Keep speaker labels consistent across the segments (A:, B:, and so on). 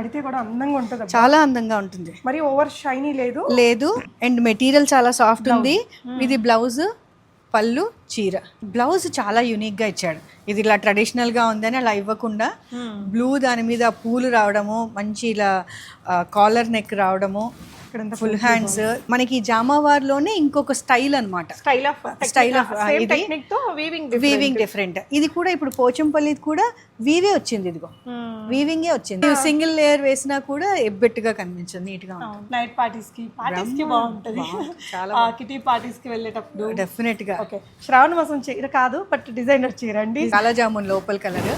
A: కడితే కూడా అందంగా ఉంటుంది.
B: చాలా అందంగా ఉంటుంది.
A: మరి ఓవర్ షైనీ లేదు?
B: లేదు. అండ్ మెటీరియల్ చాలా సాఫ్ట్ ఉంది. ఇది బ్లౌజ్ పళ్ళు చీర. బ్లౌజ్ చాలా యూనిక్గా ఇచ్చాడు. ఇది ఇలా ట్రెడిషనల్గా ఉందని అలా ఇవ్వకుండా బ్లూ దాని మీద పూలు రావడము మంచి ఇలా కాలర్ నెక్ రావడము ఫుల్ హ్యాండ్స్. మనకి జామావార్లోనే ఇంకొక స్టైల్ అన్నమాట.
A: స్టైల్ ఆఫ్
B: Style of, ఆ,
A: సేమ్
B: ఇది-
A: టెక్నిక్తో వీవింగ్
B: వీవింగ్ డిఫరెంట్ ఇది కూడా ఇప్పుడు పోచంపల్లి కూడా వీవే వచ్చింది ఇదిగో. వీవింగే వచ్చింది. సింగిల్ లేయర్ వేసినా కూడా ఎబ్బెట్టుగా కనిపించింది నీట్గా
A: నైట్ పార్టీస్కి పార్టీస్కి బాగుంటది.
B: చాలా
A: కిటీ పార్టీస్కి వెళ్ళేటప్పుడు.
B: డెఫినెట్గా.
A: ఓకే. శ్రావణ మాసం చీర కాదు బట్ డిజైనర్ చీర అండి
B: చాలా జామున్ లోపల కలర్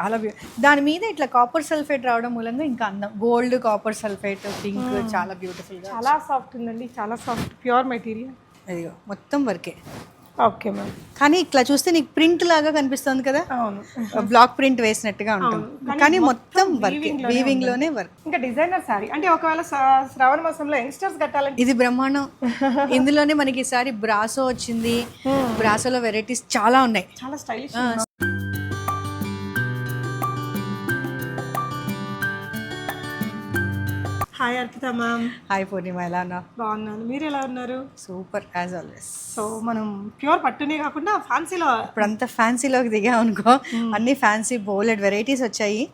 B: చాలా దాని మీద ఇట్లా కాపర్ సల్ఫేట్ రావడం మూలంగా ఇంకా అందం గోల్డ్ కాపర్ సల్ఫేట్ పింక్ చాలా బ్యూటిఫుల్
A: చాలా సాఫ్ట్ ఉందండి చాలా సాఫ్ట్ ప్యూర్ మెటీరియల్
B: అదిగో మొత్తం వర్కే
A: ఓకే మ్యామ్.
B: కానీ ఇట్లా చూస్తే నీకు ప్రింట్ లాగా కనిపిస్తుంది కదా?
A: అవును.
B: బ్లాక్ ప్రింట్ వేసినట్టుగా ఉంటుంది. కానీ మొత్తం వర్క్ వీవింగ్లోనే వర్క్
A: ఇంకా డిజైనర్ శారీ అంటే ఒకవేళ శ్రా- శ్రావణ మాసంలో యంగ్స్టర్స్ కట్టాలంటే
B: ఇది బ్రహ్మాండం. ఇందులోనే మనకి ఈసారి బ్రాసో వచ్చింది. బ్రాసోలో వెరైటీస్ చాలా ఉన్నాయి.
A: చాలా stylish hi Arpita ma'am
B: hi Purnima ఎలా ఉన్నా
A: బాగున్నాను. మీరు ఎలా ఉన్నారు?
B: సూపర్ యాజ్ ఆల్వేస్
A: సో మనం ప్యూర్ పట్టునే కాకుండా ఫ్యాన్సీలో
B: ఇప్పుడు అంతా ఫ్యాన్సీలోకి దిగాం అనుకో అన్ని ఫ్యాన్సీ బోలెడ్ వెరైటీస్ వచ్చాయి.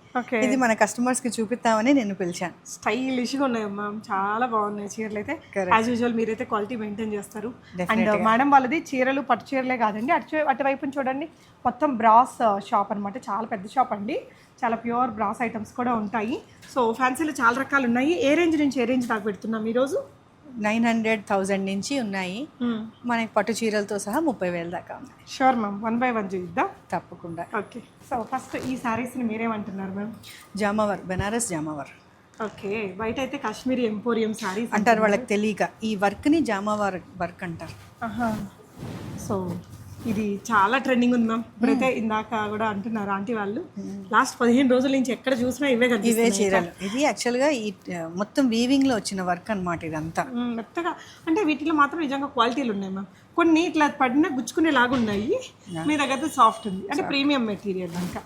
B: ఇది మన కస్టమర్స్కి చూపిస్తామని నేను పిలిచాను.
A: స్టైలిష్గా ఉన్నాయి మ్యామ్ చాలా బాగున్నాయి చీరలు అయితే. యాజ్ యూజువల్ మీరైతే క్వాలిటీ మెయింటైన్ చేస్తారు. అండ్ మేడం వాళ్ళది చీరలు పట్టు చీరలే కాదండి. అటు అటువైపు చూడండి. మొత్తం బ్రాస్ షాప్ అన్నమాట. చాలా పెద్ద షాప్ అండి. చాలా ప్యూర్ బ్రాస్ ఐటమ్స్ కూడా ఉంటాయి. సో ఫ్యాన్సీలో చాలా రకాలు ఉన్నాయి. ఏ రేంజ్ నుంచి ఏ రేంజ్ దాకా పెడుతున్నాం ఈరోజు?
B: నైన్ హండ్రెడ్ థౌజండ్ నుంచి ఉన్నాయి. మనకి పట్టు చీరలతో సహా ముప్పై వేల దాకా ఉన్నాయి.
A: Sure ma'am one by one చూద్దాం
B: తప్పకుండా.
A: ఓకే సో ఫస్ట్ ఈ శారీస్ని మీరేమంటున్నారు మ్యామ్
B: జామావర్ బెనారస్ జామావర్.
A: ఓకే బయట అయితే కాశ్మీరీ ఎంపోరియం శారీస్
B: అంటారు వాళ్ళకి తెలియక ఈ వర్క్ని జామావర్ వర్క్ అంటారు.
A: సో ఇది చాలా ట్రెండింగ్ ఉంది మ్యామ్ ఇప్పుడైతే ఇందాక కూడా అంటున్నారు ఆంటీ వాళ్ళు. లాస్ట్ పదిహేను రోజుల నుంచి ఎక్కడ చూసినా ఇవే
B: ఇవే
A: కనిపిస్తున్నాయి
B: చీరలు. ఇది యాక్చువల్గా ఈ మొత్తం వీవింగ్లో వచ్చిన వర్క్ అన్నమాట ఇదంతా.
A: మ్మ్, మెత్తగా. అంటే వీటిలో మాత్రం నిజంగా క్వాలిటీలు ఉన్నాయి మ్యామ్ కొన్ని ఇట్లా పడినా గుచ్చుకునేలాగా ఉన్నాయి. మీ దగ్గర సాఫ్ట్ ఉంది. అంటే ప్రీమియం మెటీరియల్ ఇంకా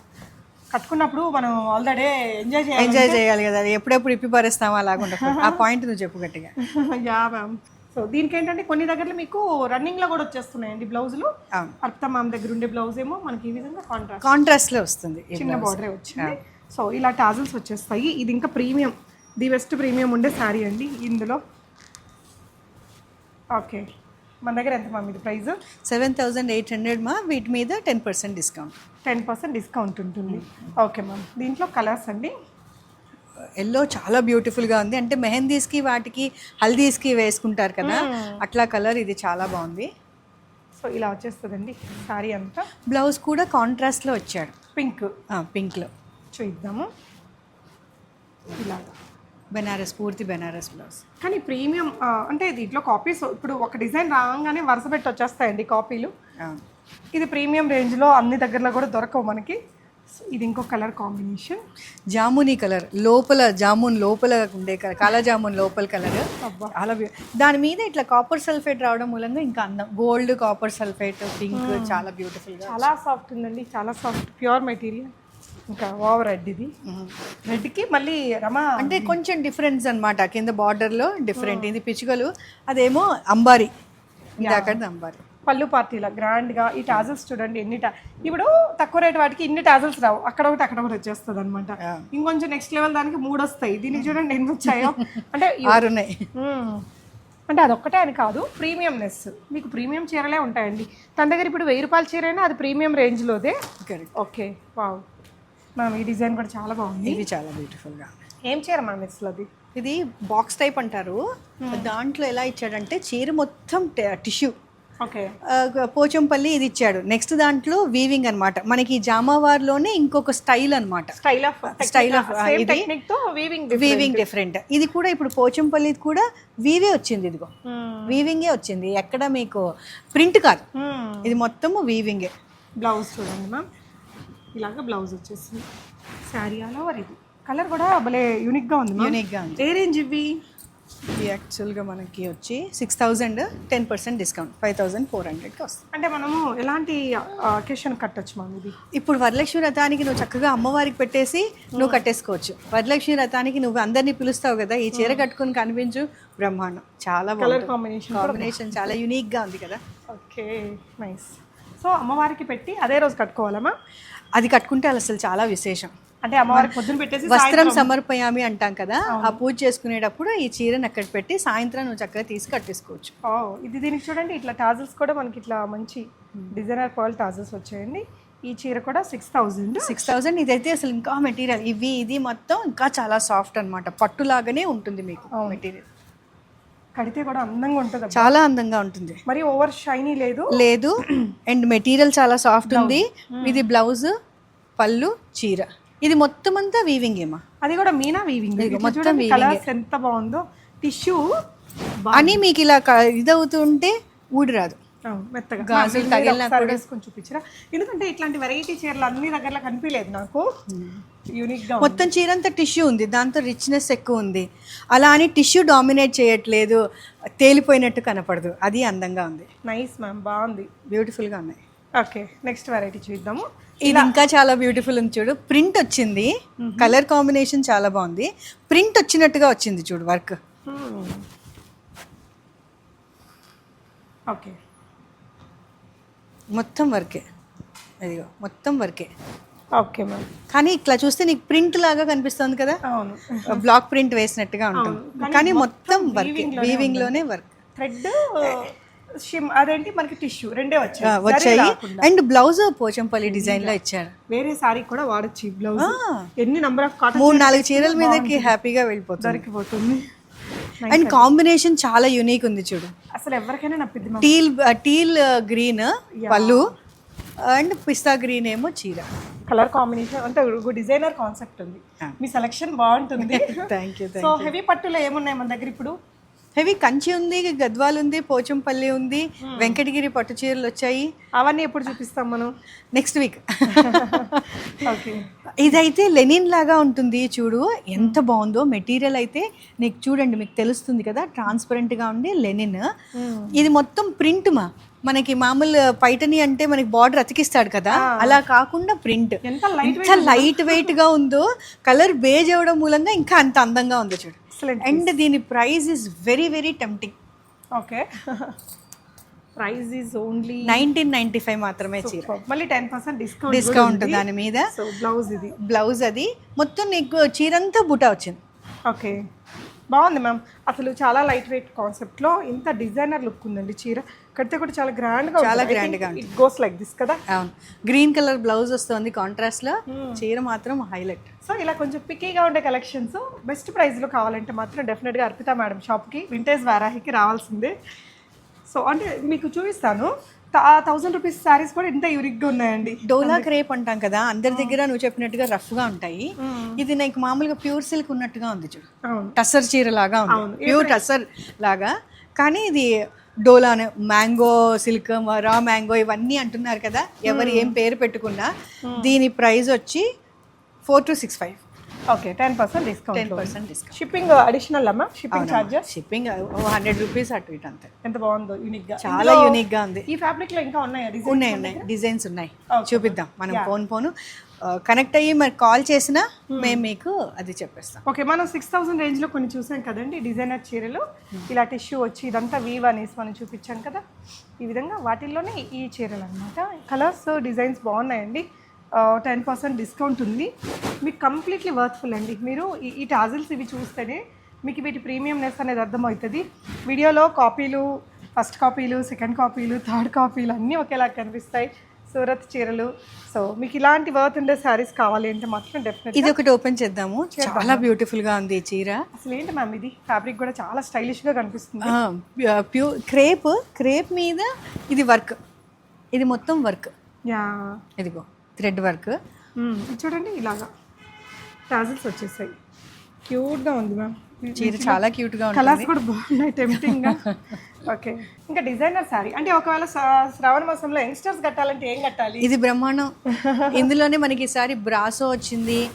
A: కట్టుకున్నప్పుడు మనం ఆల్రెడీ ఎంజాయ్ చేయాలి
B: ఎంజాయ్ చేయాలి కదా. అది ఎప్పుడెప్పుడు ఇప్పి పారేస్తామా అలాగ ఉండకూడదు. ఆ పాయింట్ నువ్వు చెప్పు గట్టిగా.
A: యా మ్యామ్ సో దీనికి ఏంటంటే కొన్ని దగ్గరలో మీకు రన్నింగ్లో కూడా వచ్చేస్తున్నాయండి బ్లౌజులు. అర్పిత మ్యామ్ దగ్గర ఉండే బ్లౌజ్ ఏమో మనకి ఈ విధంగా కాంట్రాస్ట్
B: కాంట్రాస్ట్లో వస్తుంది ఈ
A: చిన్న. బార్డరే వచ్చింది. సో ఇలా టాజల్స్ వచ్చేస్తాయి. ఇది ఇంకా ప్రీమియం ది బెస్ట్ ప్రీమియం ఉండే శారీ అండి ఇందులో. ఓకే. మన దగ్గర ఎంత మ్యామ్ ఇది price?
B: Seven thousand eight hundred మా వీటి మీద ten percent discount.
A: Ten percent discount ఉంటుంది. Okay ma'am. దీంట్లో కలర్స్ అండి.
B: ఎల్లో చాలా బ్యూటిఫుల్గా ఉంది. అంటే మెహందీస్కి వాటికి హల్దీస్కి వేసుకుంటారు కదా అట్లా కలర్ ఇది చాలా బాగుంది.
A: సో ఇలా వచ్చేస్తుందండి శారీ అంతా.
B: బ్లౌజ్ కూడా కాంట్రాస్ట్లో వచ్చాడు.
A: పింక్.
B: పింక్లో.
A: చూద్దాము. ఇలాగా.
B: బెనారస్ పూర్తి బెనారస్ బ్లౌజ్.
A: కానీ ప్రీమియం అంటే దీంట్లో కాపీస్ ఇప్పుడు ఒక డిజైన్ రాగానే వరుస పెట్టి వచ్చేస్తాయండి కాపీలు ఇది ప్రీమియం రేంజ్లో అన్ని దగ్గరలో కూడా దొరకవు మనకి. ఇది ఇంకో కలర్ కాంబినేషన్.
B: జామునీ కలర్ లోపల జామున్ లోపల ఉండే కలర్ కాలా జామున్ లోపల కలర్. చాలా బ్యూ- దాని మీద ఇట్లా కాపర్ సల్ఫేట్ రావడం మూలంగా ఇంకా అందం గోల్డ్ కాపర్ సల్ఫేట్ పింక్ చాలా బ్యూటిఫుల్గా
A: చాలా సాఫ్ట్ ఉందండి చాలా సాఫ్ట్ ప్యూర్ మెటీరియల్ ఇంకా ఓవర్ రెడ్ ఇది. రెడ్కి మళ్ళీ రమా
B: అంటే కొంచెం డిఫరెన్స్ అన్నమాట కింద బార్డర్లో డిఫరెంట్ ఇది పిచ్చుకలు అదేమో అంబారి. ఇందాకది అంబారి.
A: పళ్ళు పార్టీలా గ్రాండ్గా ఈ టాజల్స్ చూడండి ఎన్ని టా ఇప్పుడు తక్కువ రేట్ వాటికి ఇన్ని టాజల్స్ రావు. అక్కడ ఒకటి అక్కడ ఒకటి వచ్చేస్తుంది అనమాట ఇంకొంచెం నెక్స్ట్ లెవెల్ దానికి మూడు వస్తాయి దీనికి చూడండి ఎన్ని వచ్చాయో. అంటే
B: ఆరు ఉన్నాయి.
A: మ్మ్. అంటే అదొక్కటే అని కాదు ప్రీమియంనెస్. మీకు ప్రీమియం చీరలే ఉంటాయండి. తన దగ్గర ఇప్పుడు వెయ్యి రూపాయల చీర అయినా అది ప్రీమియం రేంజ్లోదే? ఓకే. వావ్. మ్యామ్ ఈ డిజైన్ కూడా చాలా బాగుంది.
B: ఇది చాలా బ్యూటిఫుల్గా.
A: ఏం చీర మ్యామ్ అసలు అది?
B: ఇది బాక్స్ టైప్ అంటారు. దాంట్లో ఎలా ఇచ్చాడంటే చీర మొత్తం టిష్యూ. పోచంపల్లి ఇది ఇచ్చాడు. నెక్స్ట్ దాంట్లో వీవింగ్ అన్నమాట. మనకి జామావార్లోనే ఇంకొక స్టైల్ అన్నమాట.
A: స్టైల్ ఆఫ్
B: Style of, ఆ, ఇది-
A: టెక్నిక్తో వీవింగ్
B: వీవింగ్ డిఫరెంట్ ఇది కూడా ఇప్పుడు పోచంపల్లి కూడా వీవే వచ్చింది ఇదిగో. వీవింగే వచ్చింది. ఎక్కడ మీకు ప్రింట్ కాదు. ఇది మొత్తము వీవింగే
A: బ్లౌజ్ చూడండి మ్యామ్ ఇలాగ బ్లౌజ్ వచ్చేసింది. శారీ ఓవర్ ఇది కలర్ కూడా భలే యూనిక్గా ఉంది
B: యూనిక్గా ఉంది.
A: ఏ రేంజ్ ఇవి?
B: ఇది యాక్చువల్గా మనకి వచ్చి six thousand ten percent discount five thousand four హండ్రెడ్కి వస్తుంది.
A: అంటే మనము ఎలాంటి అకేషన్ కట్టొచ్చు మ్యామ్ ఇది?
B: ఇప్పుడు వరలక్ష్మి రథానికి నువ్వు చక్కగా అమ్మవారికి పెట్టేసి నువ్వు కట్టేసుకోవచ్చు. వరలక్ష్మి రథానికి నువ్వు అందరినీ పిలుస్తావు కదా ఈ చీర కట్టుకుని కనిపించు బ్రహ్మాండం. చాలా
A: కలర్ కాంబినేషన్
B: కాంబినేషన్ చాలా యూనిక్గా ఉంది కదా.
A: Okay nice. సో అమ్మవారికి పెట్టి అదే రోజు కట్టుకోవాలమ్మా
B: అది కట్టుకుంటే అసలు చాలా విశేషం.
A: అంటే అమ్మవారికి పొద్దున పెట్టేసి
B: వస్త్రం సమర్పయామి అంటాం కదా. ఆ పూజ చేసుకునేటప్పుడు ఈ చీరను అక్కడ పెట్టి సాయంత్రం నువ్వు చక్కగా తీసి కట్టేసుకోవచ్చు.
A: ఇది దీనికి చూడండి ఇట్లా టాజల్స్ కూడా మనకి ఇట్లా మంచి డిజైనర్ పర్ల్ టాజల్స్ వచ్చాయండి. ఈ చీర కూడా సిక్స్ థౌజండ్
B: సిక్స్ థౌజండ్ ఇదైతే అసలు ఇంకా మెటీరియల్ ఇవి ఇది మొత్తం ఇంకా చాలా సాఫ్ట్ అన్నమాట. పట్టులాగానే ఉంటుంది మీకు మెటీరియల్
A: కడితే కూడా అందంగా ఉంటుంది.
B: చాలా అందంగా ఉంటుంది.
A: మరి ఓవర్ షైనీ లేదు?
B: లేదు. అండ్ మెటీరియల్ చాలా సాఫ్ట్ ఉంది. ఇది బ్లౌజ్ పళ్ళు చీర. ఇది మొత్తం అంతా వీవింగ్ ఏమా?
A: అది కూడా మీనా వీవింగ్
B: మొత్తం
A: కలర్స్ ఎంత బాగుందో. టిష్యూ
B: అని మీకు ఇలా ఇదవుతుంటే ఊడి రాదు.
A: మెత్తగా.
B: గాజులు
A: మా
B: తగిలినా
A: ఒకసారి వేసుకొని చూపించరా. ఎందుకంటే ఇట్లాంటి వెరైటీ చీరలు అన్ని దగ్గర కనిపించలేదు నాకు. యూనిక్గా
B: మొత్తం చీర అంతా టిష్యూ ఉంది. దాంతో రిచ్నెస్ ఎక్కువ ఉంది. అలా అని టిష్యూ డామినేట్ చేయట్లేదు. తేలిపోయినట్టు కనపడదు. అది అందంగా ఉంది.
A: నైస్ మ్యామ్ బాగుంది.
B: బ్యూటిఫుల్గా ఉన్నాయి.
A: ఓకే నెక్స్ట్ వెరైటీ చూద్దాము.
B: ఇది ఇంకా చాలా బ్యూటిఫుల్ ఉంది చూడు. ప్రింట్ వచ్చింది. కలర్ కాంబినేషన్ చాలా బాగుంది. ప్రింట్ వచ్చినట్టుగా వచ్చింది చూడు వర్క్
A: ఓకే.
B: మొత్తం వర్కే ఇదిగో మొత్తం వర్కే
A: ఓకే మ్యామ్.
B: కానీ ఇట్లా చూస్తే నీకు ప్రింట్ లాగా కనిపిస్తుంది కదా?
A: అవును.
B: బ్లాక్ ప్రింట్ వేసినట్టుగా ఉంటుంది. కానీ మొత్తం వర్క్ వీవింగ్లోనే వర్క్
A: థ్రెడ్ షిమ్ అదేంటి? మనకి టిష్యూ రెండే వచ్చాయి.
B: వచ్చాయి. అండ్ బ్లౌజ్ పోచంపల్లి డిజైన్లో ఇచ్చాడు
A: వేరే సారీ కూడా వాడచ్చు బ్లౌజ్. ఎన్ని నంబర్ ఆఫ్ కాటన్
B: మూడు నాలుగు చీరల మీదకి హ్యాపీగా వెళ్ళిపోతుంది.
A: దొరికిపోతుంది.
B: అండ్ కాంబినేషన్ చాలా యూనిక్ ఉంది చూడు.
A: అసలు ఎవరికైనా నప్పిద్ది మ్యామ్
B: టీల్ టీల్ గ్రీన్ పళ్ళు అండ్ పిస్తా గ్రీన్ ఏమో చీర.
A: కలర్ కాంబినేషన్ అంటే డిజైనర్ కాన్సెప్ట్ ఉంది. మీ సెలక్షన్ బాగుంటుంది.
B: థ్యాంక్ యూ
A: సో హెవీ పట్టులో ఏమున్నాయి మన దగ్గర ఇప్పుడు?
B: హెవీ కంచి ఉంది గద్వాల్ ఉంది పోచంపల్లి ఉంది వెంకటగిరి పట్టు చీరలు వచ్చాయి.
A: అవన్నీ ఎప్పుడు చూపిస్తాం మనం?
B: నెక్స్ట్ వీక్
A: ఓకే
B: ఇదైతే లెనిన్ లాగా ఉంటుంది చూడు. ఎంత బాగుందో. మెటీరియల్ అయితే నీకు చూడండి మీకు తెలుస్తుంది కదా ట్రాన్స్పరెంట్గా ఉండి లెనిన్. ఇది మొత్తం ప్రింట్ మా. మనకి మామూలు పైటని అంటే మనకి బార్డర్ అతికిస్తాడు కదా. అలా కాకుండా ప్రింట్.
A: ఎంత లైట్
B: ఎంత లైట్ వెయిట్గా ఉందో. కలర్ బేజ్ అవ్వడం మూలంగా ఇంకా అంత అందంగా ఉందో చూడు.
A: ఎక్సలెంట్
B: అండ్ దీని price is very very tempting
A: okay price is only
B: nineteen ninety five మాత్రమే చీర.
A: మళ్ళీ టెన్ పర్సెంట్ డిస్కౌంట్
B: డిస్కౌంట్ దాని మీద.
A: సో బ్లౌజ్ ఇది.
B: బ్లౌజ్ అది. మొత్తం నీకు చీరంతా బుటా వచ్చింది.
A: ఓకే బాగుంది మ్యామ్. అసలు చాలా లైట్ వెయిట్ కాన్సెప్ట్లో ఇంత డిజైనర్ లుక్ ఉందండి చీర. కడితే కూడా చాలా గ్రాండ్గా
B: చాలా grand గా
A: ఇట్ గోస్ లైక్ దిస్ కదా?
B: అవును. గ్రీన్ కలర్ బ్లౌజ్ వస్తుంది కాంట్రాస్ట్లో. చీర మాత్రం హైలైట్
A: సో ఇలా కొంచెం పిక్కీగా ఉండే కలెక్షన్స్ బెస్ట్ ప్రైస్లో కావాలంటే మాత్రం డెఫినెట్గా అర్పిత మేడం షాప్కి వింటేజ్ వారాహికి రావాల్సిందే. సో అంటే మీకు చూపిస్తాను. థౌజండ్ రూపీస్ శారీస్ కూడా ఇంత యూనిక్గా ఉన్నాయండి.
B: డోలా క్రేప్ అంటాం కదా అందరి దగ్గర నువ్వు చెప్పినట్టుగా రఫ్గా ఉంటాయి ఇది నీకు మామూలుగా ప్యూర్ సిల్క్ ఉన్నట్టుగా ఉంది చూడు. టసర్ చీర లాగా ఉంది. ప్యూర్ టసర్ లాగా. కానీ ఇది dola mango silk raw mango ఇవన్నీ అంటున్నారు కదా ఎవరు ఏం పేరు పెట్టుకున్నా దీని ప్రైస్ వచ్చి four two six five.
A: Okay ten percent
B: ten
A: discount
B: percent discount
A: shipping additional అమ్మా? Shipping charges
B: shipping hundred rupees అటు ఇటు అంతే.
A: ఎంత బాగుందో యూనిక్గా
B: చాలా యూనిక్గా ఉంది.
A: ఈ ఫ్యాబ్రిక్లో ఇంకా ఉన్నాయా?
B: ఉన్నాయి ఉన్నాయి. డిజైన్స్ ఉన్నాయి. చూపిద్దాం. మనం ఫోన్ ఫోన్ కనెక్ట్ అయ్యి మరి కాల్ చేసినా మేము మీకు అది చెప్పేస్తాం.
A: ఓకే మనం సిక్స్ థౌసండ్ రేంజ్లో కొన్ని చూసాం కదండి డిజైనర్ చీరలు. ఇలా టిష్యూ వచ్చి ఇదంతా వీవ్ అనేసి మనం చూపించాం కదా. ఈ విధంగా వాటిల్లోనే ఈ చీరలు అనమాట కలర్స్ డిజైన్స్ బాగున్నాయండి. టెన్ పర్సెంట్ డిస్కౌంట్ ఉంది. మీకు కంప్లీట్లీ వర్త్ఫుల్ అండి. మీరు ఈ- టాజిల్స్ ఇవి చూస్తేనే మీకు వీటి ప్రీమియంనెస్ అనేది అర్థమవుతుంది. వీడియోలో కాపీలు ఫస్ట్ కాపీలు సెకండ్ కాపీలు థర్డ్ కాపీలు అన్నీ ఒకేలా కనిపిస్తాయి. సూరత్ చీరలు. సో మీకు ఇలాంటి వర్త్ ఉండే శారీస్ కావాలి అంటే మాత్రం డెఫినెట్
B: ఇది ఒకటి ఓపెన్ చేద్దాము. చాలా బ్యూటిఫుల్గా ఉంది ఈ చీర.
A: అసలు ఏంటి మ్యామ్ ఇది? ఫ్యాబ్రిక్ కూడా చాలా స్టైలిష్గా కనిపిస్తుంది.
B: ప్యూర్ క్రేప్ క్రేప్ మీద ఇది వర్క్ ఇది మొత్తం వర్క్
A: యా.
B: ఇదిగో. Thread work.
A: చూడండి ఇలాగా. టాజిల్స్ వచ్చేసాయి. క్యూట్గా ఉంది మ్యామ్.
B: చీర చాలా క్యూట్గా ఉంటుంది.
A: కలర్స్ కూడా బాగున్నాయి టెంప్టింగ్గా. ఓకే ఇంకా డిజైనర్ సారీ అంటే ఒకవేళ శ్రా- శ్రావణ మాసంలో యంగ్స్టర్స్ కట్టాలంటే ఏం కట్టాలి?
B: ఇది బ్రహ్మాండం. ఇందులోనే మనకి ఈసారి బ్రాసో వచ్చింది.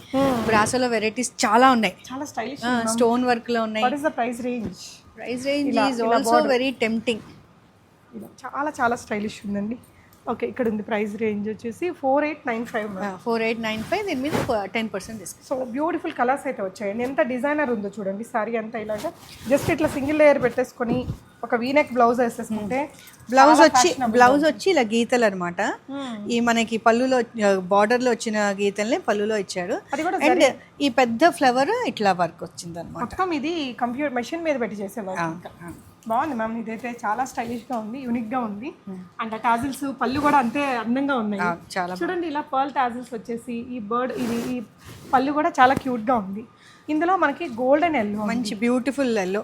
B: బ్రాసోలో వెరైటీస్ చాలా ఉన్నాయి.
A: చాలా స్టైలిష్
B: స్టోన్ వర్క్లో ఉన్నాయి.
A: What is the price range
B: price range is also very tempting
A: చాలా చాలా స్టైలిష్ ఉందండి. ఓకే ఇక్కడ ఉంది ప్రైస్ రేంజ్ వచ్చేసి four eight nine five
B: four eight nine five దీని మీద ten percent discount
A: so beautiful colours అయితే వచ్చాయండి ఎంత డిజైనర్ ఉందో చూడండి సారీ అంతా ఇలాగా. జస్ట్ ఇట్లా సింగిల్ లేయర్ పెట్టేసుకొని ఒక వీనెక్ బ్లౌజ్ వేసేసుకుంటే
B: బ్లౌజ్ వచ్చి బ్లౌజ్ వచ్చి ఇలా గీతలు అనమాట ఈ మనకి పళ్ళులో బార్డర్లో వచ్చిన గీతల్ని పళ్ళులో ఇచ్చాడు.
A: అది కూడా
B: అండ్ ఈ పెద్ద ఫ్లవర్ ఇట్లా వర్క్ వచ్చింది అనమాట
A: మొత్తం ఇది కంప్యూటర్ మెషిన్ మీద పెట్టి చేసేవాళ్ళు. బాగుంది మ్యామ్. ఇదైతే చాలా స్టైలిష్గా ఉంది యూనిక్గా ఉంది. అండ్ ఆ టాజిల్స్ పళ్ళు కూడా అంతే అందంగా ఉన్నాయి.
B: చాలా
A: చూడండి ఇలా పర్ల్ టాజిల్స్ వచ్చేసి ఈ బర్డ్ ఇది ఈ పళ్ళు కూడా చాలా క్యూట్గా ఉంది. ఇందులో మనకి గోల్డెన్ ఎల్లో
B: మంచి beautiful yellow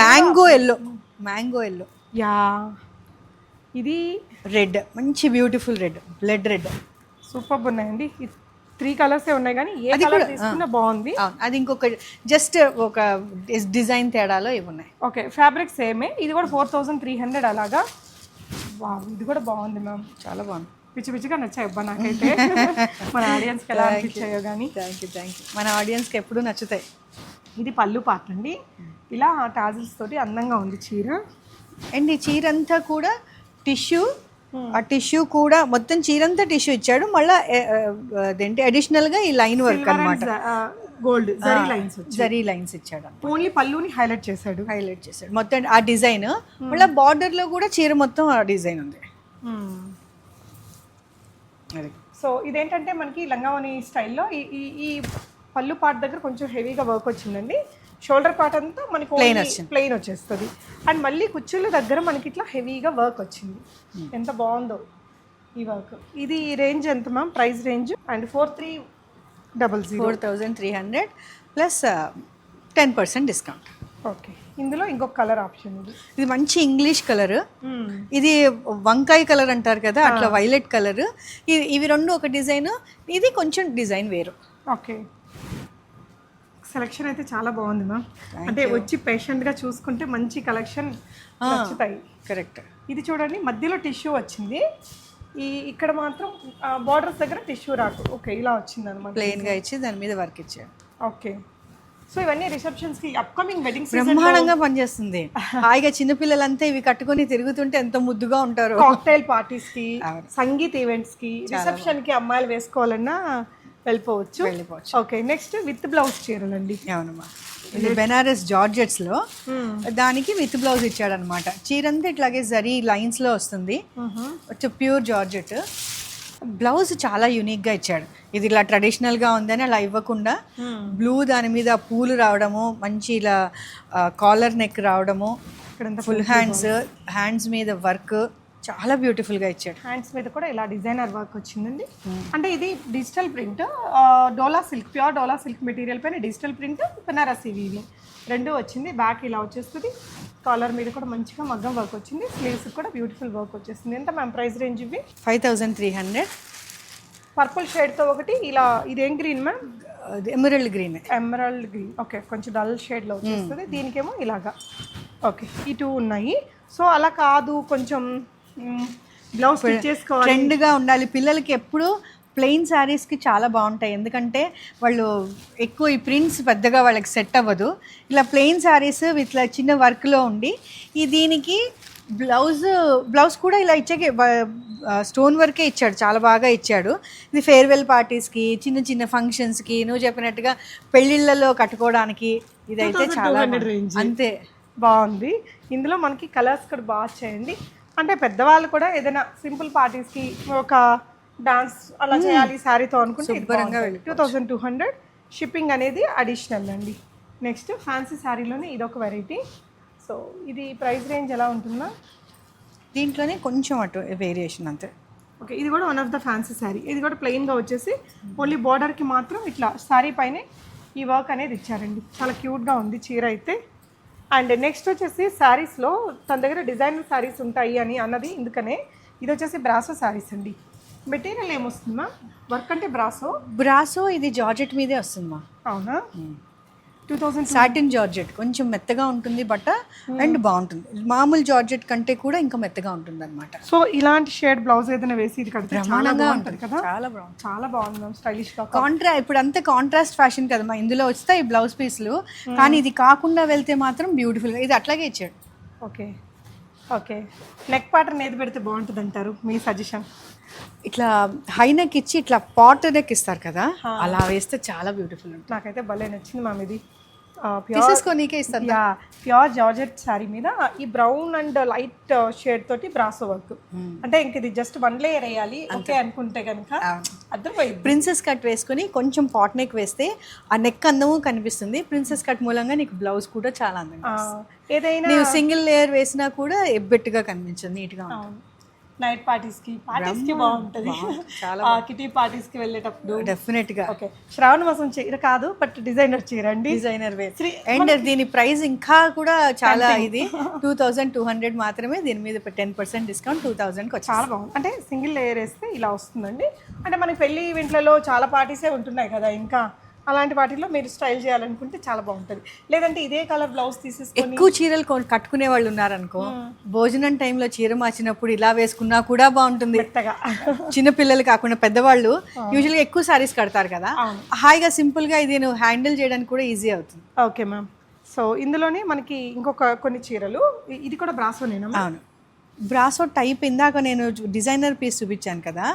B: mango yellow mango yellow
A: yeah. ఇది
B: రెడ్ మంచి beautiful red blood red
A: super ఉన్నాయండి. త్రీ కలర్స్ ఉన్నాయి కానీ ఏ కలర్ తీసుకున్నా బాగుంది.
B: అది ఇంకొక జస్ట్ ఒక డిజైన్ తేడాలో ఇవి ఉన్నాయి.
A: ఓకే ఫ్యాబ్రిక్ సేమే. ఇది కూడా ఫోర్ థౌజండ్ త్రీ హండ్రెడ్ అలాగా. వావ్ ఇది కూడా బాగుంది మ్యామ్.
B: చాలా బాగుంది.
A: పిచ్చి పిచ్చిగా నచ్చాయి అబ్బా నాకైతే. మన ఆడియన్స్కి ఎలా అనిపించాయో కానీ
B: థ్యాంక్ యూ థ్యాంక్ యూ మన ఆడియన్స్కి ఎప్పుడూ నచ్చుతాయి.
A: ఇది పళ్ళు పాట అండి. ఇలా టాజిల్స్ తోటి అందంగా ఉంది చీర.
B: అండ్ ఈ చీర అంతా కూడా టిష్యూ ఆ టిష్యూ కూడా మొత్తం చీర అంతా టిష్యూ ఇచ్చాడు. మళ్ళీ అదేంటి అడిషనల్గా ఈ లైన్ వర్క్ అన్నమాట.
A: Gold zari lines
B: zari lines ఇచ్చాడు
A: ఓన్లీ పళ్ళుని హైలైట్ చేశాడు.
B: హైలైట్ చేశాడు. మొత్తం ఆ డిజైన్ మళ్ళీ బార్డర్లో కూడా చీర మొత్తం ఆ డిజైన్ ఉంది.
A: సో ఇదేంటంటే మనకి లంగావని స్టైల్లో ఈ ఈ ఈ పళ్ళు పార్ట్ దగ్గర కొంచెం హెవీగా వర్క్ వచ్చిందండి. షోల్డర్ పార్ట్ అంతా మనకి
B: Plain
A: ప్లెయిన్ వచ్చేస్తుంది. అండ్ మళ్ళీ కుచ్చుల దగ్గర మనకి ఇట్లా హెవీగా వర్క్ వచ్చింది. ఎంత బాగుందో ఈ వర్క్ ఇది రేంజ్ ఎంత ma'am price range and four three double zero
B: four thousand three hundred plus ten percent discount
A: okay ఇందులో ఇంకొక కలర్ ఆప్షన్ ఇది
B: ఇది మంచి ఇంగ్లీష్ కలర్ ఇది వంకాయ కలర్ అంటారు కదా అట్లా వైలెట్ కలర్ ఇవి రెండు ఒక డిజైన్ ఇది కొంచెం డిజైన్ వేరు.
A: ఓకే సెలెక్షన్ అయితే చాలా బాగుంది మ్యామ్ అంటే వచ్చి పేషెంట్గా చూసుకుంటే మంచి కలెక్షన్ నచ్చుతాయి.
B: కరెక్ట్
A: ఇది చూడండి మధ్యలో టిష్యూ వచ్చింది. ఈ ఇక్కడ మాత్రం బార్డర్స్ దగ్గర టిష్యూ రాకు. ఓకే ఇలా వచ్చింది అనమాట.
B: ప్లెయిన్గా ఇచ్చి దాని మీద వర్క్ ఇచ్చాడు
A: ఓకే. సో ఇవన్నీ రిసెప్షన్స్కి అప్కమింగ్ వెడ్డింగ్ సీజన్
B: బ్రహ్మాండంగా పనిచేస్తుంది. హాయిగా చిన్నపిల్లలంతా ఇవి కట్టుకొని తిరుగుతుంటే ఎంత ముద్దుగా ఉంటారు.
A: కాక్టైల్ పార్టీస్కి సంగీత్ ఈవెంట్స్కి రిసెప్షన్కి అమ్మాయిలు వేసుకోవాలన్నా వెళ్ళిపోవచ్చు.
B: వెళ్ళిపోవచ్చు.
A: ఓకే నెక్స్ట్ విత్ బ్లౌజ్ చీరలండి.
B: అవునమ్మా. ఇది బెనారస్ జార్జెట్స్లో. దానికి విత్ బ్లౌజ్ ఇచ్చాడనమాట. చీరంతా ఇట్లాగే జరీ లైన్స్లో వస్తుంది. ప్యూర్ జార్జెట్ బ్లౌజ్ చాలా యూనిక్గా ఇచ్చాడు. ఇది ఇలా ట్రెడిషనల్గా ఉందని అలా ఇవ్వకుండా బ్లూ దాని మీద పూలు రావడము మంచి ఇలా కాలర్ నెక్ రావడము ఫుల్ హ్యాండ్స్ హ్యాండ్స్ మీద వర్క్ చాలా బ్యూటిఫుల్గా ఇచ్చాడు.
A: హ్యాండ్స్ మీద కూడా ఇలా డిజైనర్ వర్క్ వచ్చిందండి. అంటే ఇది digital print dola silk pure dola silk material పైన డిజిటల్ ప్రింట్ బెనారసి ఇవి రెండు వచ్చింది. బ్యాక్ ఇలా వచ్చేస్తుంది. కాలర్ మీద కూడా మంచిగా మగ్గం వర్క్ వచ్చింది. స్లీవ్స్ కూడా బ్యూటిఫుల్ వర్క్ వచ్చేస్తుంది ఎంత మ్యామ్ ప్రైస్ రేంజ్ ఇవి?
B: Five thousand three hundred
A: purple షేడ్తో ఒకటి ఇలా ఇదేం green ma'am
B: emerald green
A: emerald green okay కొంచెం డల్ షేడ్లో వచ్చేస్తుంది. దీనికేమో ఇలాగా. ఓకే ఈ టూ ఉన్నాయి. సో అలా కాదు కొంచెం బ్లౌజ్ స్టిచ్ చేసుకోవాలి.
B: ట్రెండ్గా ఉండాలి. పిల్లలకి ఎప్పుడు ప్లెయిన్ శారీస్కి చాలా బాగుంటాయి. ఎందుకంటే వాళ్ళు ఎక్కువ ఈ ప్రింట్స్ పెద్దగా వాళ్ళకి సెట్ అవ్వదు. ఇలా ప్లెయిన్ శారీస్ విత్ ఇలా చిన్న వర్క్లో ఉండి ఈ దీనికి బ్లౌజ్ బ్లౌజ్ కూడా ఇలా ఇచ్చాకే స్టోన్ వర్కే ఇచ్చాడు. చాలా బాగా ఇచ్చాడు. ఇది ఫేర్వెల్ పార్టీస్కి చిన్న చిన్న ఫంక్షన్స్కి నువ్వు చెప్పినట్టుగా పెళ్ళిళ్ళలో కట్టుకోవడానికి ఇదైతే చాలా. అంతే.
A: బాగుంది. ఇందులో మనకి కలర్స్ కూడా బాగా వచ్చాయండి. అంటే పెద్దవాళ్ళు కూడా ఏదైనా సింపుల్ పార్టీస్కి ఒక డాన్స్ అలా చేయాలి శారీతో అనుకుంటే two thousand two hundred shipping అనేది అడిషనల్ అండి. నెక్స్ట్ ఫ్యాన్సీ శారీలోనే ఇదొక వెరైటీ. సో ఇది ప్రైస్ రేంజ్ ఎలా ఉంటుందా?
B: దీంట్లోనే కొంచెం అటు వేరియేషన్ అంతే.
A: ఓకే ఇది కూడా one of the fancy sari. ఇది కూడా ప్లెయిన్గా వచ్చేసి ఓన్లీ బార్డర్కి మాత్రం ఇట్లా శారీ పైనే ఈ వర్క్ అనేది ఇచ్చారండి. చాలా క్యూట్గా ఉంది చీర అయితే. అండ్ నెక్స్ట్ వచ్చేసి శారీస్లో తన దగ్గర డిజైనర్ శారీస్ ఉంటాయి అని అన్నది ఎందుకనే ఇది వచ్చేసి బ్రాసో శారీస్ అండి. మెటీరియల్ ఏమొస్తుందా వర్క్ అంటే బ్రాసో?
B: బ్రాసో ఇది జార్జెట్ మీదే వస్తుందమ్మా.
A: అవునా?
B: సాటిన్ జార్జెట్ కొంచెం మెత్తగా ఉంటుంది బట్ట అండ్ బాగుంటుంది. మామూలు జార్జెట్ కంటే కూడా ఇంకా మెత్తగా ఉంటుంది అనమాట
A: సో ఇలాంటి షేడ్ బ్లౌజ్ ఏదైనా వేసి ఇది కడితే చాలా బాగుంటుంది కదా?
B: చాలా బాగుంటుంది.
A: చాలా బాగుంది స్టైలిష్గా
B: కాంట్రా ఇప్పుడు అంతే కాంట్రాస్ట్ ఫ్యాషన్ కదా మా ఇందులో వస్తాయి బ్లౌజ్ పీస్లు. కానీ ఇది కాకుండా వెళ్తే మాత్రం బ్యూటిఫుల్గా ఇది అట్లాగే ఇచ్చాడు.
A: ఓకే. ఓకే. నెక్ ప్యాటర్న్ ఏది పెడితే బాగుంటుంది అంటారు మీ సజెషన్
B: ఇట్లా హై నెక్ ఇచ్చి ఇట్లా పాట్ నెక్ ఇస్తారు కదా అలా వేస్తే చాలా బ్యూటిఫుల్ ఉంటుంది.
A: నాకైతే భలే నచ్చింది మ్యామ్ ఇది ప్యూర్
B: తీసేసుకో నీకే ఇస్తాను
A: ప్యూర్ జార్జెట్ శారీ మీద ఈ బ్రౌన్ అండ్ లైట్ షేడ్ తోటి బ్రాసో వర్క్ అంటే ఇంక ఇది జస్ట్ వన్ లేయర్ వేయాలి. ఓకే అనుకుంటే కనుక అర్థమైంది.
B: ప్రిన్సెస్ కట్ వేసుకొని కొంచెం పాట్ నెక్ వేస్తే ఆ నెక్ అందము కనిపిస్తుంది. ప్రిన్సెస్ కట్ మూలంగా నీకు బ్లౌజ్ కూడా చాలా అందంగా
A: ఆ, ఏదైనా
B: సింగిల్ లేయర్ వేసినా కూడా ఎబ్బెట్టుగా కనిపించదు నీట్గా
A: నైట్ పార్టీస్కి పార్టీస్కి బాగుంటది. కిటీ పార్టీస్కి వెళ్ళేటప్పుడు
B: డెఫినెట్గా
A: ఓకే. శ్రావణ మాసం చీర కాదు బట్ డిజైనర్ చీర అండి.
B: డిజైనర్ వేర్ అండ్ దీని ప్రైస్ ఇంకా కూడా చాలా ఇది. టూ థౌజండ్ టూ హండ్రెడ్ మాత్రమే దీని మీద టెన్ పర్సెంట్ డిస్కౌంట్ టూ థౌజండ్కి వచ్చి
A: చాలా బాగుంది. అంటే సింగిల్ లేయర్ వేస్తే ఇలా వస్తుందండి. అంటే మనకి పెళ్ళి ఈవెంట్లలో చాలా పార్టీసే ఉంటున్నాయి కదా ఇంకా. అలాంటి వాటిలో మీరు స్టైల్ చేయాలనుకుంటే చాలా బాగుంటుంది. లేదంటే ఇదే కలర్ బ్లౌజ్ తీసేసుకొని
B: ఎక్కువ చీరలు కట్టుకునే వాళ్ళు ఉన్నారనుకో భోజనం టైంలో చీర మార్చినప్పుడు ఇలా వేసుకున్నా కూడా బాగుంటుంది. చిన్న పిల్లలు కాకుండా పెద్దవాళ్ళు యూజువల్గా ఎక్కువ సారీస్ కడతారు కదా. హాయిగా సింపుల్గా ఇది నువ్వు హ్యాండిల్ చేయడానికి కూడా ఈజీ అవుతుంది.
A: Okay ma'am. సో ఇందులోనే మనకి ఇంకొక కొన్ని చీరలు. ఇది కూడా బ్రాసోనేనా?
B: అవును. బ్రాసో టైప్ ఇందాక నేను డిజైనర్ పీస్ చూపించాను కదా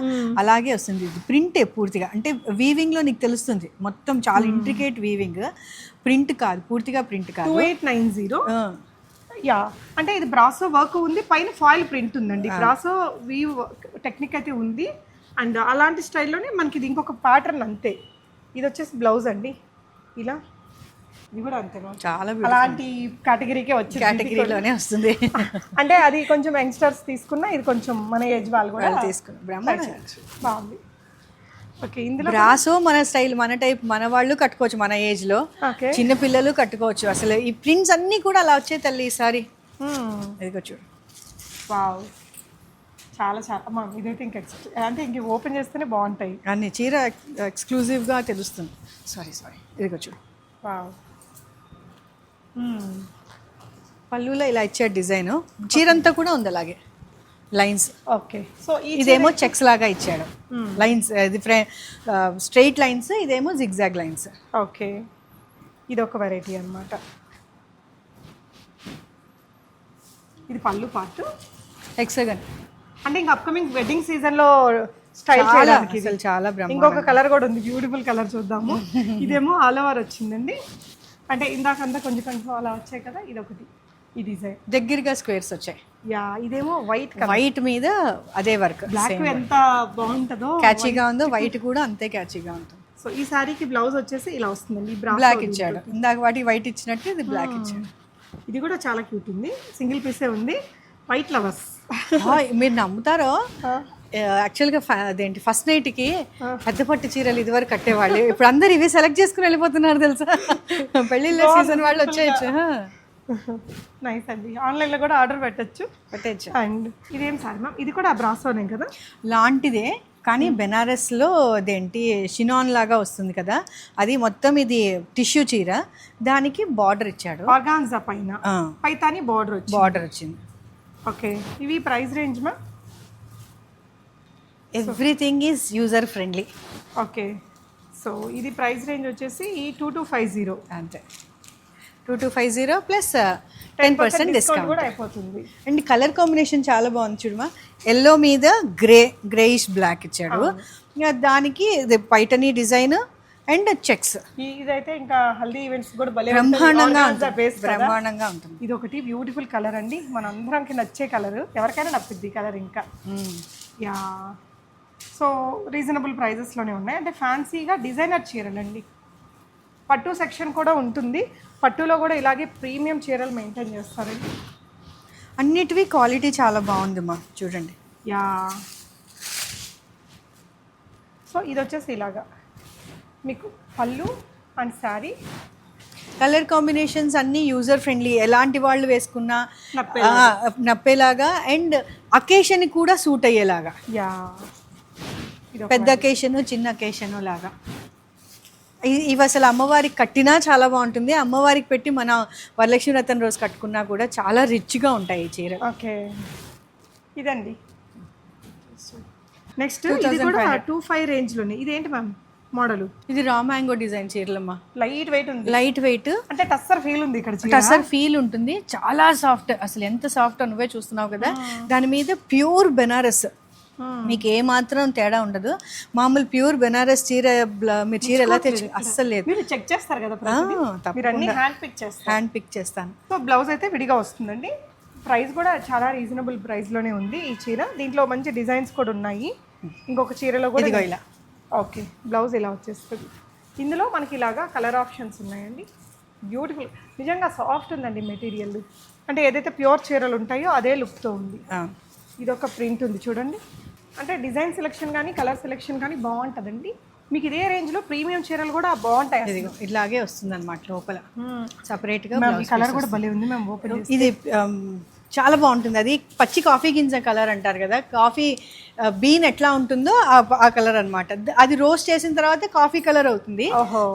B: అలాగే వస్తుంది. ఇది ప్రింటే పూర్తిగా. అంటే వీవింగ్లో నీకు తెలుస్తుంది. మొత్తం చాలా ఇంట్రికేట్ వీవింగ్ ప్రింట్ కాదు పూర్తిగా ప్రింట్ కాదు.
A: Eight nine zero yeah. అంటే ఇది బ్రాసో వర్క్ ఉంది. పైన ఫాయిల్ ప్రింట్ ఉందండి. బ్రాసో వీవ్ టెక్నిక్ అయితే ఉంది. అండ్ అలాంటి స్టైల్లోనే మనకి ఇది ఇంకొక ప్యాటర్న్ అంతే. ఇది వచ్చేసి బ్లౌజ్ అండి. ఇలా. ఇది కూడా
B: చాలా
A: అలాంటి కేటగిరీకే వచ్చింది.
B: కేటగిరీలోనే వస్తుంది.
A: అంటే అది కొంచెం యంగ్స్టర్స్ తీసుకున్నా ఇది కొంచెం మన ఏజ్ వాళ్ళు కూడా
B: తీసుకున్నాం బ్రహ్మాండంగా
A: బాగుంది. ఓకే ఇందులో
B: బ్రాసో మన స్టైల్ మన టైప్ మన వాళ్ళు కట్టుకోవచ్చు మన ఏజ్లో.
A: ఓకే
B: చిన్న పిల్లలు కట్టుకోవచ్చు. అసలు ఈ ప్రింట్స్ అన్నీ కూడా అలా వచ్చాయి తల్లి ఈసారి. ఇదిగో చూడు.
A: వావ్ చాలా చాలా. మా ఇదైతే ఇంకా అంటే ఇంక ఓపెన్ చేస్తేనే బాగుంటాయి.
B: అన్ని చీర ఎక్స్క్లూజివ్గా తెలుస్తుంది. సారీ సారీ ఇదిగో చూడు.
A: వావ్
B: పళ్ళులో ఇలా ఇచ్చాడు డిజైన్. చీరంతా కూడా ఉంది అలాగే. లైన్స్.
A: ఓకే. సో
B: ఇదేమో చెక్స్ లాగా ఇచ్చాడు. లైన్స్ ఇది స్ట్రైట్ లైన్స్ ఇదేమో జిగ్జాగ్ లైన్స్.
A: ఓకే. ఇది ఒక వెరైటీ అన్నమాట. ఇది పళ్ళు పార్ట్
B: ఎక్సగన్
A: అంటే ఇంకా అప్కమింగ్ వెడ్డింగ్ సీజన్లో స్టైల్
B: చాలా
A: చేయడానికి
B: చాలా బ్రహ్మ
A: ఇంకొక కలర్ కూడా ఉంది బ్యూటిఫుల్ కలర్ చూద్దాము. ఇదేమో ఆల్ ఓవర్ వచ్చిందండి. అంటే ఇందాకంతా కొంచెం కొంచెం అలా వచ్చాయి కదా ఇది ఒకటి ఈ డిజైన్.
B: దగ్గరగా స్క్వేర్స్ వచ్చాయి.
A: యా ఇదేమో వైట్
B: వైట్ మీద అదే వర్క్
A: బ్లాక్ ఎంత బాగుంటుందో
B: క్యాచీగా ఉందో వైట్. కూడా అంతే క్యాచీగా ఉంటుంది.
A: సో ఈ సారీకి బ్లౌజ్ వచ్చేసి ఇలా వస్తుందండి
B: బ్లాక్ ఇచ్చాడు. ఇందాక వాటి వైట్ ఇచ్చినట్టు ఇది బ్లాక్ ఇచ్చాడు.
A: ఇది కూడా చాలా క్యూట్ ఉంది. సింగిల్ పీసే ఉంది. వైట్ లవర్స్
B: మీరు నమ్ముతారో? యాక్చువల్గా అదేంటి ఫస్ట్ నైట్కి పెద్ద పట్టు చీరలు ఇదివరకు కట్టేవాళ్ళు. ఇప్పుడు అందరు ఇవి సెలెక్ట్ చేసుకుని వెళ్ళిపోతున్నారు తెలుసా? పెళ్ళిళ్ళ సీజన్ వాళ్ళు వచ్చేయచ్చు.
A: నైస్ అండి. ఆన్లైన్లో కూడా ఆర్డర్ పెట్టచ్చు.
B: పెట్టేయచ్చు
A: అండ్ ఇదేం సారీ మ్యామ్? ఇది కూడా బ్రాసోనే కదా?
B: లాంటిదే కానీ బెనారస్లో అదేంటి షినాన్ లాగా వస్తుంది కదా? అది మొత్తం ఇది టిష్యూ చీర. దానికి బార్డర్ ఇచ్చాడు.
A: ఆర్గాన్జా పైన. పైతాని బార్డర్
B: బార్డర్ వచ్చింది.
A: ఓకే ఇవి price range ma'am?
B: Everything is user friendly
A: okay so ఇది ప్రైస్ రేంజ్ వచ్చేసి టూ టూ ఫైవ్ జీరో
B: అంతే. Two two five zero plus ten percent discount
A: కూడా అయిపోతుంది.
B: అండ్ కలర్ కాంబినేషన్ చాలా బాగుంది చూడమా. ఎల్లో మీద గ్రే గ్రేయిష్ బ్లాక్ ఇచ్చాడు. దానికి ఇది పైటనీ డిజైన్ అండ్ చెక్స్.
A: ఇదైతే ఇంకా హల్దీ ఈవెంట్స్ కూడా భలే
B: బ్రహ్మాండంగా బ్రహ్మాండంగా ఉంటుంది.
A: ఇది ఒకటి బ్యూటిఫుల్ కలర్ అండి. మన అందరంకి నచ్చే కలర్ ఎవరికైనా నచ్చుద్ది కలర్ ఇంకా. యా. సో రీజనబుల్ ప్రైజెస్లోనే ఉన్నాయి. అంటే ఫ్యాన్సీగా డిజైనర్ చీరలండి. పట్టు సెక్షన్ కూడా ఉంటుంది. పట్టులో కూడా ఇలాగే ప్రీమియం చీరలు మెయింటైన్ చేస్తారండి.
B: అన్నిటివి క్వాలిటీ చాలా బాగుంది మా చూడండి.
A: యా. సో ఇది వచ్చేసి ఇలాగా. మీకు పళ్ళు అండ్ శారీ.
B: కలర్ కాంబినేషన్స్ అన్నీ యూజర్ ఫ్రెండ్లీ ఎలాంటి వాళ్ళు వేసుకున్నా నప్పేలాగా. అండ్ అకేషన్ కూడా సూట్ అయ్యేలాగా.
A: యా.
B: పెద్ద అకేషన్ చిన్న అకేషన్ లాగా. ఇవి అసలు అమ్మవారికి కట్టినా చాలా బాగుంటుంది. అమ్మవారికి పెట్టి మన వరలక్ష్మి రథం రోజు కట్టుకున్నా కూడా చాలా రిచ్గా ఉంటాయి ఈ చీర.
A: ఓకే. ఇదండి. నెక్స్ట్ ఇది కూడా టూ ఫైవ్ రేంజ్లోనే. ఇదేంటి మ్యామ్ మోడల్?
B: ఇది రా మ్యాంగో డిజైన్ చీరలమ్మా.
A: లైట్ వెయిట్ ఉంది.
B: Light weight.
A: అంటే టస్సర్ ఫీల్ ఉంది ఇక్కడ.
B: టసర్ ఫీల్ ఉంటుంది. చాలా సాఫ్ట్. అసలు ఎంత సాఫ్ట్ నువ్వే చూస్తున్నావు కదా. దాని మీద ప్యూర్ బెనారస్. మీకు ఏ మాత్రం తేడా ఉండదు. మామూలు ప్యూర్ బెనారస్ చీర మీరు చీర ఎలా తెచ్చు అస్సలు లేదు.
A: మీరు చెక్ చేస్తారు కదా. మీరు అన్ని హ్యాండ్ పిక్ చేస్తారు.
B: హ్యాండ్ పిక్ చేస్తాను.
A: సో బ్లౌజ్ అయితే విడిగా వస్తుందండి. ప్రైస్ కూడా చాలా రీజనబుల్ ప్రైస్లోనే ఉంది ఈ చీర. దీంట్లో మంచి డిజైన్స్ కూడా ఉన్నాయి. ఇంకొక చీరలో కూడా
B: ఇలా.
A: ఓకే బ్లౌజ్ ఇలా వచ్చేస్తుంది. ఇందులో మనకి ఇలాగా కలర్ ఆప్షన్స్ ఉన్నాయండి. బ్యూటిఫుల్. నిజంగా సాఫ్ట్ ఉందండి మెటీరియల్. అంటే ఏదైతే ప్యూర్ చీరలు ఉంటాయో అదే లుక్తో ఉంది. ఇది ఒక ప్రింట్ ఉంది చూడండి. అంటే డిజైన్ సెలెక్షన్ కానీ కలర్ సెలెక్షన్ కానీ బాగుంటుందండి. మీకు ఇదే రేంజ్లో ప్రీమియం చీరలు కూడా బాగుంటాయి.
B: ఇదిగో ఇలాగే వస్తుంది అనమాట లోపల.
A: మ్యామ్, ఈ కలర్ కూడా భలే ఉంది మేము ఓపెన్
B: ఇది చాలా బాగుంటుంది. అది పచ్చి కాఫీ గింజ కలర్ అంటారు కదా కాఫీ బీన్ ఎట్లా ఉంటుందో ఆ- కలర్ అనమాట అది రోస్ట్ చేసిన తర్వాత కాఫీ కలర్ అవుతుంది.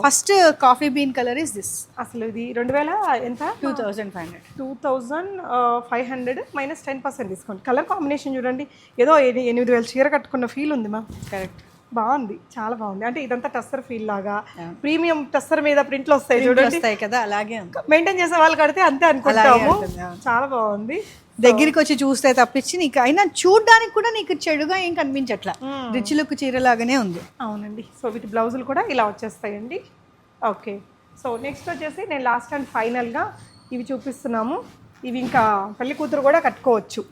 B: First coffee bean colour is this.
A: అసలు ఇది రెండు వేల ఎంత?
B: Two thousand five hundred.
A: Two thousand five hundred minus ten percent discount colour combination చూడండి. ఏదో ఎని- ఎనిమిది వేల చీర కట్టుకున్న ఫీల్ ఉంది మ్యామ్.
B: కరెక్ట్.
A: బాగుంది. చాలా బాగుంది. అంటే ఇదంతా టస్సర్ ఫీల్ లాగా ప్రీమియం టస్సర్ మీద ప్రింట్లు వస్తాయి చూడండి.
B: వస్తాయి కదా అలాగే
A: మెయింటైన్ చేసే వాళ్ళు కడితే అంతే అనుకుంటాము. చాలా బాగుంది.
B: దగ్గరికి వచ్చి చూస్తే తప్పించి నీకు అయినా చూడడానికి కూడా నీకు చెడుగా ఏం కనిపించట్లా. రిచ్ లుక్ చీరలాగానే ఉంది.
A: అవునండి. సో వీటి బ్లౌజులు కూడా ఇలా వచ్చేస్తాయండి. ఓకే. సో నెక్స్ట్ వచ్చేసి నేను లాస్ట్ అండ్ ఫైనల్గా ఇవి చూపిస్తున్నాము. ఇవి ఇంకా పెళ్ళి కూతురు కూడా కట్టుకోవచ్చు.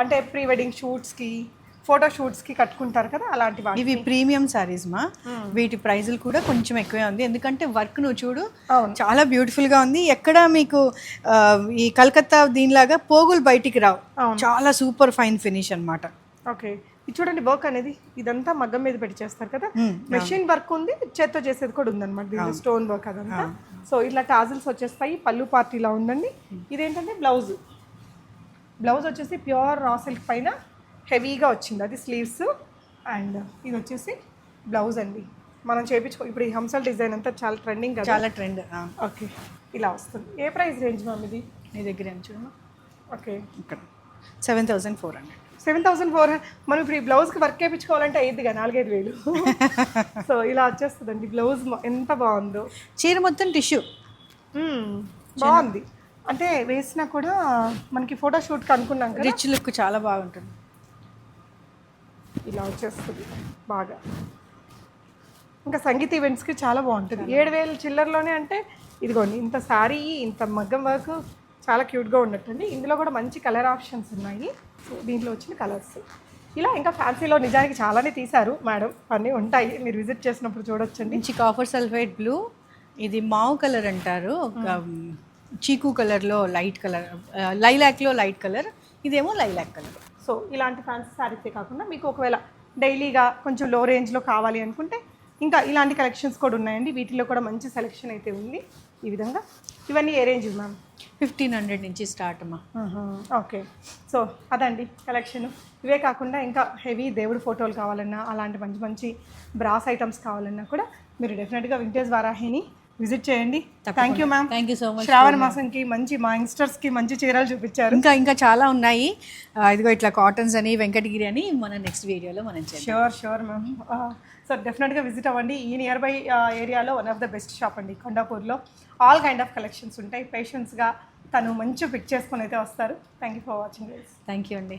A: అంటే ప్రీ వెడ్డింగ్ షూట్స్కి ఫోటో షూట్స్కి కట్టుకుంటారు కదా అలాంటి వాటి
B: ఇవి ప్రీమియం సారీస్ మా. వీటి ప్రైజులు కూడా కొంచెం ఎక్కువే ఉంది. ఎందుకంటే వర్క్ నువ్వు చూడు. చాలా బ్యూటిఫుల్గా ఉంది. ఎక్కడ మీకు ఈ కలకత్తా దీనిలాగా పోగులు బయటికి రావు. చాలా సూపర్ ఫైన్ ఫినిష్ అన్నమాట.
A: ఓకే. ఇది చూడండి వర్క్ అనేది ఇదంతా మగ్గం మీద పెట్టి చేస్తారు కదా. మెషిన్ వర్క్ ఉంది చేత్తో చేసేది కూడా ఉందన్నమాట దీనిలో స్టోన్ వర్క్ అదంతా. సో ఇట్లా టాజిల్స్ వచ్చేస్తాయి పళ్ళు పార్ట్ ఇలా ఉందండి. ఇదేంటంటే బ్లౌజ్ బ్లౌజ్ వచ్చేసి ప్యూర్ రా సిల్క్ పైన హెవీగా వచ్చింది. అది స్లీవ్స్ అండ్ ఇది వచ్చేసి బ్లౌజ్ అండి. మనం చేపించుకో ఇప్పుడు ఈ హంసల్ డిజైన్ అంతా చాలా ట్రెండింగ్ కదా?
B: చాలా ట్రెండ్
A: ఓకే. ఇలా వస్తుంది. ఏ ప్రైస్ రేంజ్ మ్యామ్ ఇది?
B: నీ దగ్గర ఏం చూడమ్మా
A: ఓకే.
B: ఇక్కడ. Seven thousand four hundred.
A: Seven thousand four మనం ఇప్పుడు ఈ బ్లౌజ్కి వర్క్ వేయించుకోవాలంటే అయ్యిద్దిగా నాలుగైదు వేలు. సో ఇలా వచ్చేస్తుందండి. బ్లౌజ్ మ- ఎంత బాగుందో.
B: చీర మొత్తం టిష్యూ.
A: బాగుంది. అంటే వేసినా కూడా మనకి ఫోటో షూట్కి అనుకున్నాం కదా.
B: రిచ్ లుక్ చాలా బాగుంటుంది.
A: ఇలా వచ్చేస్తుంది బాగా. ఇంకా సంగీత ఈవెంట్స్కి చాలా బాగుంటుంది. ఏడు వేలు చిల్లరలోనే అంటే ఇదిగోండి ఇంత శారీ ఇంత మగ్గం వర్క్ చాలా క్యూట్గా ఉన్నట్టుంది ఇందులో కూడా మంచి కలర్ ఆప్షన్స్ ఉన్నాయి. సో దీంట్లో వచ్చిన కలర్స్ ఇలా ఇంకా ఫ్యాన్సీలో నిజానికి చాలానే తీశారు మేడం. అన్నీ ఉంటాయి. మీరు విజిట్ చేసినప్పుడు చూడొచ్చండి.
B: మంచి కాపర్ సల్ఫేట్ బ్లూ ఇది మావ్ కలర్ అంటారు. ఒక చీకు కలర్లో లైట్ కలర్ లైలాక్లో లైట్ కలర్ ఇదేమో లైలాక్ కలర్
A: సో ఇలాంటి ఫ్యాన్సీ శారీసే కాకుండా మీకు ఒకవేళ డైలీగా కొంచెం లో రేంజ్లో కావాలి అనుకుంటే ఇంకా ఇలాంటి కలెక్షన్స్ కూడా ఉన్నాయండి. వీటిలో కూడా మంచి సెలెక్షన్ అయితే ఉంది. ఈ విధంగా ఇవన్నీ ఏ రేంజ్ మ్యామ్?
B: ఫిఫ్టీన్ హండ్రెడ్ నుంచి స్టార్ట్ అమ్మా.
A: ఓకే సో అదండి కలెక్షన్ ఇవే కాకుండా ఇంకా హెవీ దేవుడి ఫోటోలు కావాలన్నా అలాంటి మంచి మంచి బ్రాస్ ఐటమ్స్ కావాలన్నా కూడా మీరు డెఫినెట్గా వింటేజ్ వారాహిని విజిట్ చేయండి. Thank you ma'am
B: thank you so much
A: Shravana మాసంకి మంచి మా యంగ్స్టర్స్కి మంచి చీరలు చూపించారు.
B: ఇంకా ఇంకా చాలా ఉన్నాయి. ఇదిగో ఇట్లా కాటన్స్ అని వెంకటగిరి అని మన నెక్స్ట్ వీడియోలో మనం
A: షూర్ షూర్ మ్యామ్ సో డెఫినెట్గా విజిట్ అవ్వండి. ఈ నియర్ బై ఏరియాలో one of the best shop అండి కొండాపూర్లో. ఆల్ కైండ్ ఆఫ్ కలెక్షన్స్ ఉంటాయి. పేషెన్స్గా తను మంచి పిక్ చేసుకొని అయితే వస్తారు. Thank you for watching
B: thank you అండి.